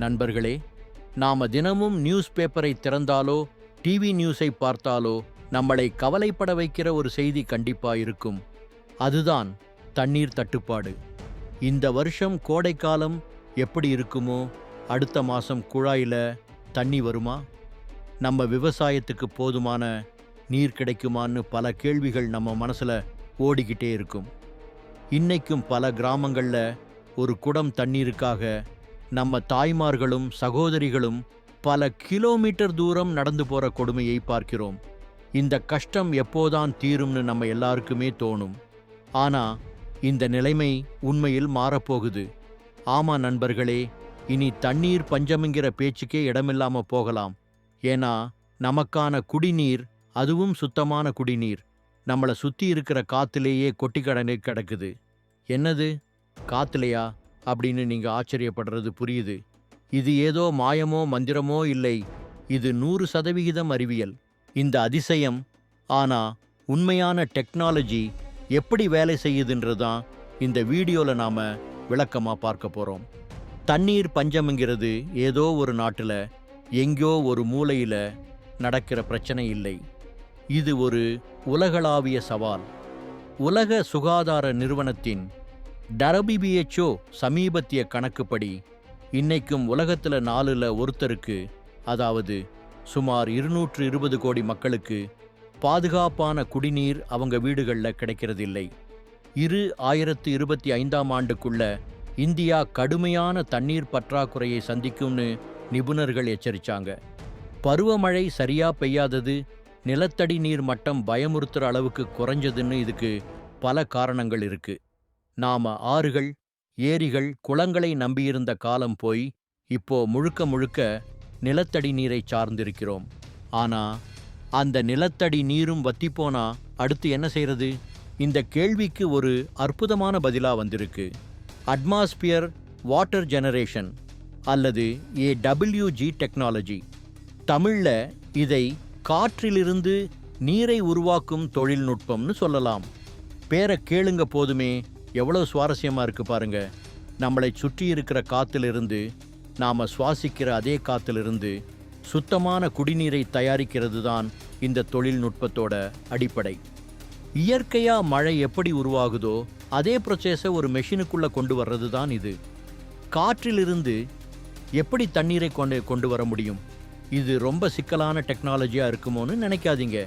நண்பர்களே நாம தினமும் நியூஸ் பேப்பரை திறந்தாலோ டிவி நியூஸை பார்த்தாலோ நம்மளை கவலைப்பட வைக்கிற ஒரு செய்தி கண்டிப்பா இருக்கும். அதுதான் தண்ணீர் தட்டுப்பாடு. இந்த வருஷம் கோடைக்காலம் எப்படி இருக்குமோ அடுத்த மாதம் குழாயில் தண்ணி வருமா? நம்ம விவசாயத்துக்கு போதுமான நீர் கிடைக்குமான்னு பல கேள்விகள் நம்ம மனசில் ஓடிக்கிட்டே இருக்கும். இன்னைக்கும் பல கிராமங்களில் ஒரு குடம் தண்ணீருக்காக நம்ம தாய்மார்களும் சகோதரிகளும் பல கிலோமீட்டர் தூரம் நடந்து போகிற கொடுமையை பார்க்கிறோம். இந்த கஷ்டம் எப்போதான் தீரும்னு நம்ம எல்லாருக்குமே தோணும். ஆனால் இந்த நிலைமை உண்மையில் மாறப்போகுது. ஆமா நண்பர்களே இனி தண்ணீர் பஞ்சம்ங்கிற பேச்சுக்கே இடமில்லாம போகலாம். ஏன்னா நமக்கான குடிநீர் அதுவும் சுத்தமான குடிநீர். நம்மளை சுற்றி இருக்கிற காத்துலேயே கொட்டி கடனே கிடக்குது. என்னது? காத்துலையா? அப்படின்னு நீங்க ஆச்சரியப்படுறது புரியுது. இது ஏதோ மாயமோ மந்திரமோ இல்லை. இது நூறு சதவிகிதம் அறிவியல். இந்த அதிசயம் ஆனா உண்மையான டெக்னாலஜி எப்படி வேலை செய்யுதுன்றதான் இந்த வீடியோவில் நாம் விளக்கமாக பார்க்க போகிறோம் தண்ணீர் பஞ்சம்ங்கிறது ஏதோ ஒரு நாட்டில் எங்கேயோ ஒரு மூலையில் நடக்கிற பிரச்சனை இல்லை. இது ஒரு உலகளாவிய சவால். உலக சுகாதார நிறுவனத்தின் டரபிபிஎச்ஓ சமீபத்திய கணக்குப்படி இன்னைக்கும் உலகத்தில் நாலுல ஒருத்தருக்கு அதாவது சுமார் இருநூற்று இருபது கோடி மக்களுக்கு பாதுகாப்பான குடிநீர் அவங்க வீடுகளில் கிடைக்கிறதில்லை. இரு ஆயிரத்து இருபத்தி ஐந்தாம் ஆண்டுக்குள்ள இந்தியா கடுமையான தண்ணீர் பற்றாக்குறையை சந்திக்கும்னு நிபுணர்கள் எச்சரித்தாங்க பருவமழை சரியா பெய்யாதது நிலத்தடி நீர் மட்டம் பயமுறுத்துற அளவுக்கு குறைஞ்சதுன்னு இதுக்கு பல காரணங்கள் இருக்குது நாம ஆறுகள் ஏரிகள் குளங்களை நம்பியிருந்த காலம் போய் இப்போ முழுக்க முழுக்க நிலத்தடி நீரை சார்ந்திருக்கிறோம். ஆனா அந்த நிலத்தடி நீரும் வத்திப்போனா அடுத்து என்ன செய்யறது இந்த கேள்விக்கு ஒரு அற்புதமான பதிலா வந்திருக்கு. அட்மாஸ்பியர் வாட்டர் ஜெனரேஷன் அல்லது ஏ டபிள்யூஜி டெக்னாலஜி. தமிழில் இதை காற்றிலிருந்து நீரை உருவாக்கும் தொழில்நுட்பம்னு சொல்லலாம். பேரை கேளுங்க போதுமே. எவ்வளோ சுவாரஸ்யமாக இருக்கு பாருங்க. நம்மளை சுற்றி இருக்கிற காத்திலிருந்து நாம் சுவாசிக்கிற அதே காத்திலிருந்து சுத்தமான குடிநீரை தயாரிக்கிறது தான் இந்த தொழில்நுட்பத்தோட அடிப்படை. இயற்கையாக மழை எப்படி உருவாகுதோ அதே ப்ரொசேஸை ஒரு மெஷினுக்குள்ளே கொண்டு வர்றது தான் இது. காற்றிலிருந்து எப்படி தண்ணீரை கொண்டு கொண்டு வர முடியும்? இது ரொம்ப சிக்கலான டெக்னாலஜியாக இருக்குமோன்னு நினைக்காதீங்க.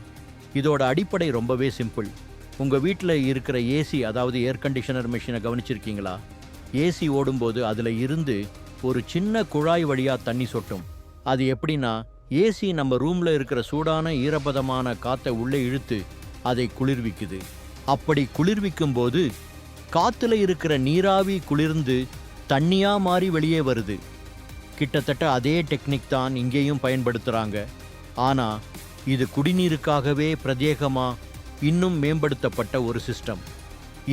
இதோட அடிப்படை ரொம்பவே சிம்பிள் உங்கள் வீட்டில் இருக்கிற ஏசி அதாவது ஏர் கண்டிஷனர் மிஷினை கவனிச்சிருக்கீங்களா? ஏசி ஓடும்போது அதில் இருந்து ஒரு சின்ன குழாய் வழியாக தண்ணி சொட்டும். அது எப்படின்னா ஏசி நம்ம ரூமில் இருக்கிற சூடான ஈரப்பதமான காற்றை உள்ளே இழுத்து அதை குளிர்விக்குது. அப்படி குளிர்விக்கும் போது காற்றுல இருக்கிற நீராவி குளிர்ந்து தண்ணியாக மாறி வெளியே வருது. கிட்டத்தட்ட அதே டெக்னிக் தான் இங்கேயும் பயன்படுத்துகிறாங்க ஆனால் இது குடிநீருக்காகவே பிரத்யேகமாக இன்னும் மேம்படுத்தப்பட்ட ஒரு சிஸ்டம்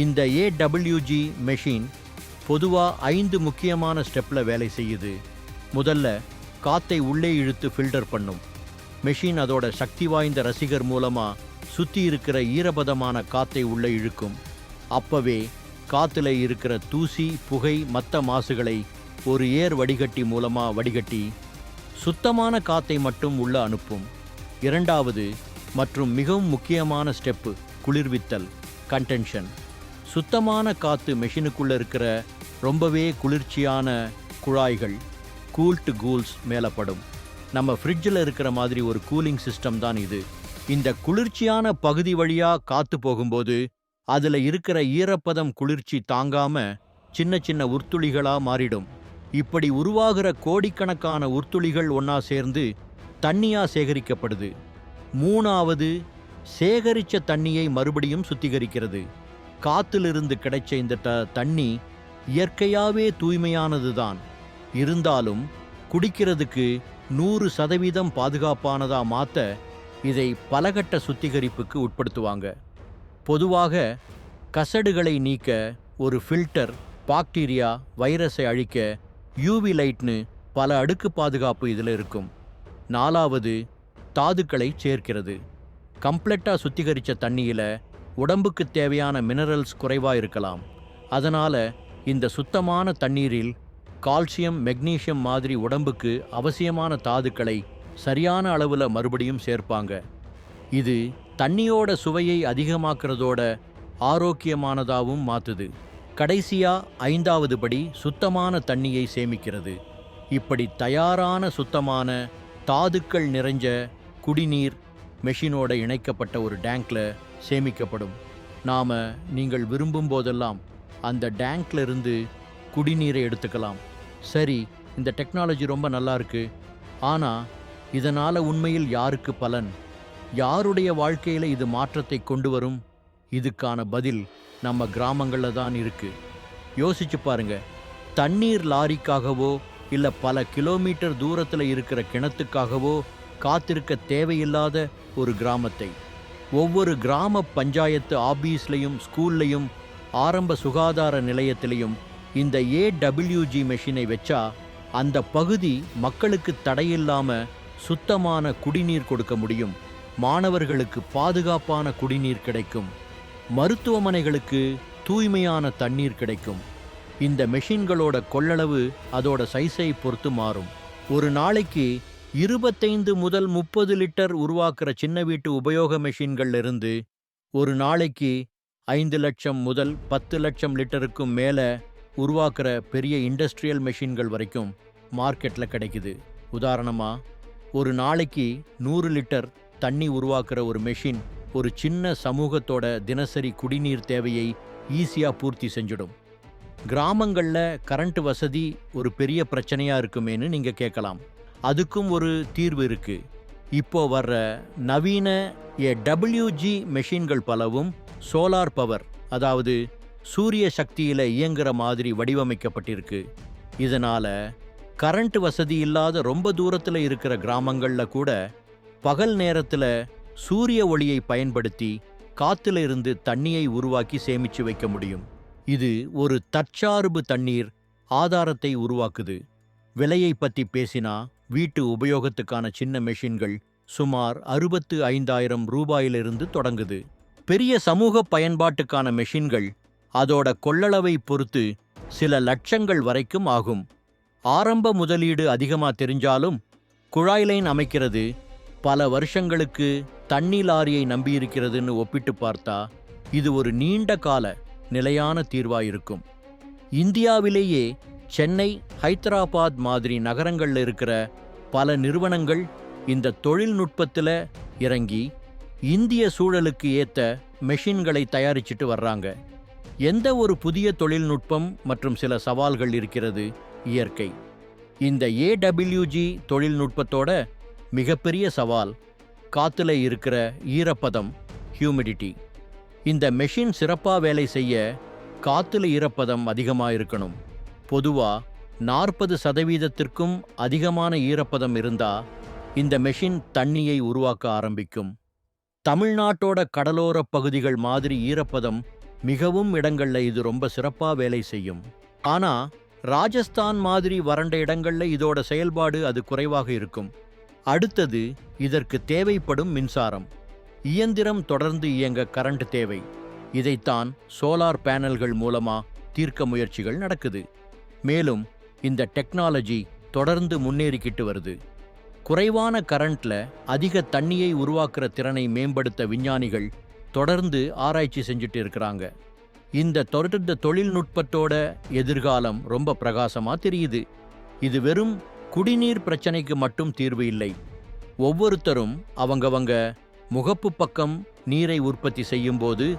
இந்த ஏடபிள்யூஜி மெஷின் பொதுவாக ஐந்து முக்கியமான ஸ்டெப்பில் வேலை செய்யுது. முதல்ல காத்தை உள்ளே இழுத்து ஃபில்டர் பண்ணும். மெஷின் அதோட சக்தி வாய்ந்த ரசிகர் மூலமாக சுற்றி இருக்கிற ஈரபதமான காத்தை உள்ளே இழுக்கும். அப்பவே காத்துல இருக்கிற தூசி புகை மற்ற மாசுகளை ஒரு ஏர் வடிகட்டி மூலமாக வடிகட்டி சுத்தமான காத்தை மட்டும் உள்ள அனுப்பும். இரண்டாவது மற்றும் மிகவும் முக்கியமான ஸ்டெப்பு குளிர்வித்தல் கன்டென்ஷன் சுத்தமான காற்று மெஷினுக்குள்ளே இருக்கிற ரொம்பவே குளிர்ச்சியான குழாய்கள் கூல்ட் கூல்ஸ் மேலப்படும். நம்ம ஃப்ரிட்ஜில் இருக்கிற மாதிரி ஒரு கூலிங் சிஸ்டம் தான் இது. இந்த குளிர்ச்சியான பகுதி வழியாக காற்று போகும்போது அதில் இருக்கிற ஈரப்பதம் குளிர்ச்சி தாங்காம சின்ன சின்ன உர்த்துளிகளாக மாறிடும். இப்படி உருவாகிற கோடிக்கணக்கான உர்த்துளிகள் ஒன்றா சேர்ந்து தண்ணியாக சேகரிக்கப்படுது. மூணாவது சேகரிச்ச தண்ணியை மறுபடியும் சுத்திகரிக்கிறது. காத்திலிருந்து கிடைச்ச இந்த த- தண்ணி இயற்கையாவே தூய்மையானதுதான். இருந்தாலும் குடிக்கிறதுக்கு நூறு சதவீதம் பாதுகாப்பானதாக மாற்ற இதை பலகட்ட சுத்திகரிப்புக்கு உட்படுத்துவாங்க. பொதுவாக கசடுகளை நீக்க ஒரு ஃபில்டர் பாக்டீரியா வைரஸை அழிக்க யூவி லைட்னு பல அடுக்கு பாதுகாப்பு இதில் இருக்கும். நாலாவது தாதுக்களை சேர்க்கிறது. கம்ப்ளெட்டா சுத்திகரிச்ச தண்ணியில உடம்புக்கு தேவையான மினரல்ஸ் குறைவா இருக்கலாம் அதனால இந்த சுத்தமான தண்ணீரில் கால்சியம் மெக்னீசியம் மாதிரி உடம்புக்கு அவசியமான தாதுக்களை சரியான அளவுல மறுபடியும் சேர்ப்பாங்க. இது தண்ணியோட சுவையை அதிகமாக்குறதோட ஆரோக்கியமானதாகவும் மாத்துது. கடைசியா ஐந்தாவது படி சுத்தமான தண்ணியை சேமிக்கிறது. இப்படி தயாரான சுத்தமான தாதுக்கள் நிறைஞ்ச குடிநீர் மெஷினோட இணைக்கப்பட்ட ஒரு டேங்க்ல சேமிக்கப்படும். நாம நீங்கள் விரும்பும் போதெல்லாம் அந்த டேங்க்ல இருந்து குடிநீரை எடுத்துக்கலாம். சரி இந்த டெக்னாலஜி ரொம்ப நல்லா இருக்கு. ஆனா இதனால உண்மையில் யாருக்கு பலன்? யாருடைய வாழ்க்கையில இது மாற்றத்தை கொண்டு வரும்? இதுக்கான பதில் நம்ம கிராமங்களில் தான் இருக்கு. யோசிச்சு பாருங்க. தண்ணீர் லாரிக்காகவோ இல்லை பல கிலோமீட்டர் தூரத்தில் இருக்கிற கிணத்துக்காகவோ காத்திருக்க தேவையில்லாத ஒரு கிராமத்தை. ஒவ்வொரு கிராம பஞ்சாயத்து ஆபீஸ்லையும் ஸ்கூல்லையும் ஆரம்ப சுகாதார நிலையத்திலையும் இந்த ஏடபிள்யூஜி மெஷினை வச்சா அந்த பகுதி மக்களுக்கு தடையில்லாம சுத்தமான குடிநீர் கொடுக்க முடியும். மாணவர்களுக்கு பாதுகாப்பான குடிநீர் கிடைக்கும். மருத்துவமனைகளுக்கு தூய்மையான தண்ணீர் கிடைக்கும். இந்த மெஷின்களோட கொள்ளளவு அதோட சைஸை பொறுத்து மாறும். ஒரு நாளைக்கு இருபத்தைந்து முதல் முப்பது லிட்டர் உருவாக்குற சின்ன வீட்டு உபயோக மெஷின்கள்ல இருந்து ஒரு நாளைக்கு ஐந்து லட்சம் முதல் பத்து லட்சம் லிட்டருக்கும் மேல உருவாக்குற பெரிய இண்டஸ்ட்ரியல் மெஷின்கள் வரைக்கும் மார்க்கெட்ல கிடைக்குது. உதாரணமா ஒரு நாளைக்கு நூறு லிட்டர் தண்ணி உருவாக்குற ஒரு மெஷின் ஒரு சின்ன சமூகத்தோட தினசரி குடிநீர் தேவையை ஈஸியா பூர்த்தி செஞ்சிடும். கிராமங்கள்ல கரண்ட் வசதி ஒரு பெரிய பிரச்சனையா இருக்குமேனு நீங்க கேட்கலாம். அதுக்கும் ஒரு தீர்வு இருக்குது இப்போ வர்ற நவீன ஏ டபிள்யூஜி மெஷின்கள் பலவும் சோலார் பவர் அதாவது சூரிய சக்தியில் இயங்குற மாதிரி வடிவமைக்கப்பட்டிருக்கு. இதனால் கரண்ட் வசதி இல்லாத ரொம்ப தூரத்தில் இருக்கிற கிராமங்களில் கூட பகல் நேரத்தில் சூரிய ஒளியை பயன்படுத்தி காத்துல இருந்து தண்ணியை உருவாக்கி சேமிச்சு வைக்க முடியும். இது ஒரு தற்சார்பு தண்ணீர் ஆதாரத்தை உருவாக்குது. விலையை பற்றி பேசினா வீட்டு உபயோகத்துக்கான சின்ன மெஷின்கள் சுமார் அறுபத்து ஐந்தாயிரம் ரூபாயிலிருந்து தொடங்குது. பெரிய சமூக பயன்பாட்டுக்கான மெஷின்கள் அதோட கொள்ளளவை பொறுத்து சில லட்சங்கள் வரைக்கும் ஆகும். ஆரம்ப முதலீடு அதிகமா தெரிஞ்சாலும் குழாய் லைன் அமைக்கிறது பல வருஷங்களுக்கு தண்ணி லாரியை நம்பியிருக்கிறதுன்னு ஒப்பிட்டு பார்த்தா இது ஒரு நீண்ட கால நிலையான தீர்வா இருக்கும். இந்தியாவிலேயே சென்னை ஹைதராபாத் மாதிரி நகரங்களில் இருக்கிற பல நிறுவனங்கள் இந்த தொழில்நுட்பத்தில் இறங்கி இந்திய சூழலுக்கு ஏற்ற மெஷின்களை தயாரிச்சிட்டு வர்றாங்க. எந்த ஒரு புதிய தொழில்நுட்பம் மற்றும் சில சவால்கள் இருக்கிறது? இயற்கை. இந்த ஏடபிள்யூஜி தொழில்நுட்பத்தோட மிகப்பெரிய சவால் காற்றுல இருக்கிற ஈரப்பதம் ஹியூமிடிட்டி. இந்த மெஷின் சிறப்பாக வேலை செய்ய காற்றுல ஈரப்பதம் அதிகமாக இருக்கணும். பொதுவாக நாற்பது சதவீதத்திற்கும் அதிகமான ஈரப்பதம் இருந்தா இந்த மெஷின் தண்ணியை உருவாக்க ஆரம்பிக்கும். தமிழ்நாட்டோட கடலோரப் பகுதிகள் மாதிரி ஈரப்பதம் மிகவும் இடங்கள்ல இது ரொம்ப சிறப்பாக வேலை செய்யும். ஆனா ராஜஸ்தான் மாதிரி வறண்ட இடங்கள்ல இதோட செயல்பாடு அது குறைவாக இருக்கும். அடுத்தது இதற்கு தேவைப்படும் மின்சாரம். இயந்திரம் தொடர்ந்து இயங்க கரண்ட் தேவை. இதைத்தான் சோலார் பேனல்கள் மூலமா தீர்க்க முயற்சிகள் நடக்குது. மேலும் இந்த டெக்னாலஜி தொடர்ந்து முன்னேறிக்கிட்டு வருது. குறைவான கரண்ட்ல அதிக தண்ணியை உருவாக்குற திறனை மேம்படுத்த விஞ்ஞானிகள் தொடர்ந்து ஆராய்ச்சி செஞ்சுட்டு இருக்கிறாங்க. இந்த தொடர்ந்த தொழில்நுட்பத்தோட எதிர்காலம் ரொம்ப பிரகாசமா தெரியுது. இது வெறும் குடிநீர் பிரச்சனைக்கு மட்டும் தீர்வு இல்லை. ஒவ்வொருத்தரும் அவங்கவங்க முகப்பு பக்கம் நீரை உற்பத்தி செய்யும்போது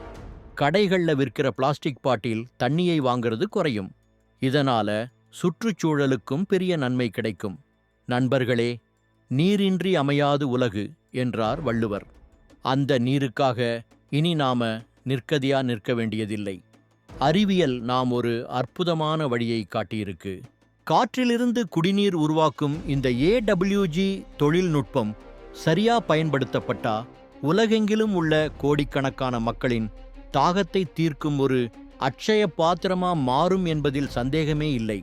கடைகளில் விற்கிற பிளாஸ்டிக் பாட்டில் தண்ணியை வாங்கிறது குறையும். இதனால சுற்றுச்சூழலுக்கும் பெரிய நன்மை கிடைக்கும். நண்பர்களே நீரின்றி அமையாது உலகு என்றார் வள்ளுவர். அந்த நீருக்காக இனி நாம நிற்கதியா நிற்க வேண்டியதில்லை. அறிவியல் நாம் ஒரு அற்புதமான வழியை காட்டியிருக்கு. காற்றிலிருந்து குடிநீர் உருவாக்கும் இந்த ஏடபிள்யூஜி தொழில்நுட்பம் சரியா பயன்படுத்தப்பட்டா உலகெங்கிலும் உள்ள கோடிக்கணக்கான மக்களின் தாகத்தை தீர்க்கும் ஒரு அட்சய பாத்திரமா மாறும் என்பதில் சந்தேகமே இல்லை.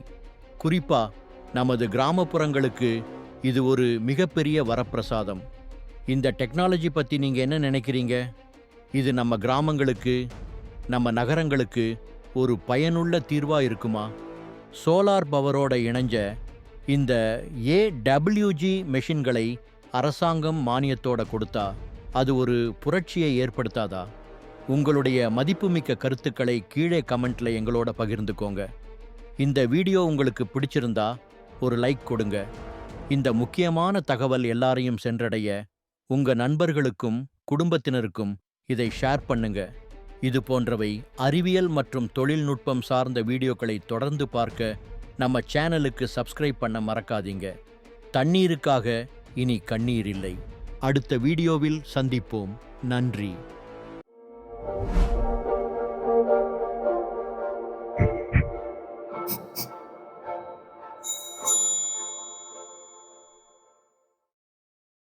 குறிப்பா நமது கிராமப்புறங்களுக்கு இது ஒரு மிகப்பெரிய வரப்பிரசாதம். இந்த டெக்னாலஜி பற்றி நீங்கள் என்ன நினைக்கிறீங்க? இது நம்ம கிராமங்களுக்கு நம்ம நகரங்களுக்கு ஒரு பயனுள்ள தீர்வாக இருக்குமா? சோலார் பவரோட இணைஞ்ச இந்த ஏடபிள்யூஜி மெஷின்களை அரசாங்கம் மானியத்தோட கொடுத்தா அது ஒரு புரட்சியை ஏற்படுத்தாதா? உங்களுடைய மதிப்புமிக்க கருத்துக்களை கீழே கமெண்ட்ல எங்களோட பகிர்ந்துக்கோங்க. இந்த வீடியோ உங்களுக்கு பிடிச்சிருந்தா ஒரு லைக் கொடுங்க. இந்த முக்கியமான தகவல் எல்லாரையும் சென்றடைய உங்க நண்பர்களுக்கும் குடும்பத்தினருக்கும் இதை ஷேர் பண்ணுங்க. இது போன்றவை அறிவியல் மற்றும் தொழில்நுட்பம் சார்ந்த வீடியோக்களை தொடர்ந்து பார்க்க நம்ம சேனலுக்கு சப்ஸ்கிரைப் பண்ண மறக்காதீங்க. தண்ணீருக்காக இனி கண்ணீர் இல்லை. அடுத்த வீடியோவில் சந்திப்போம். நன்றி.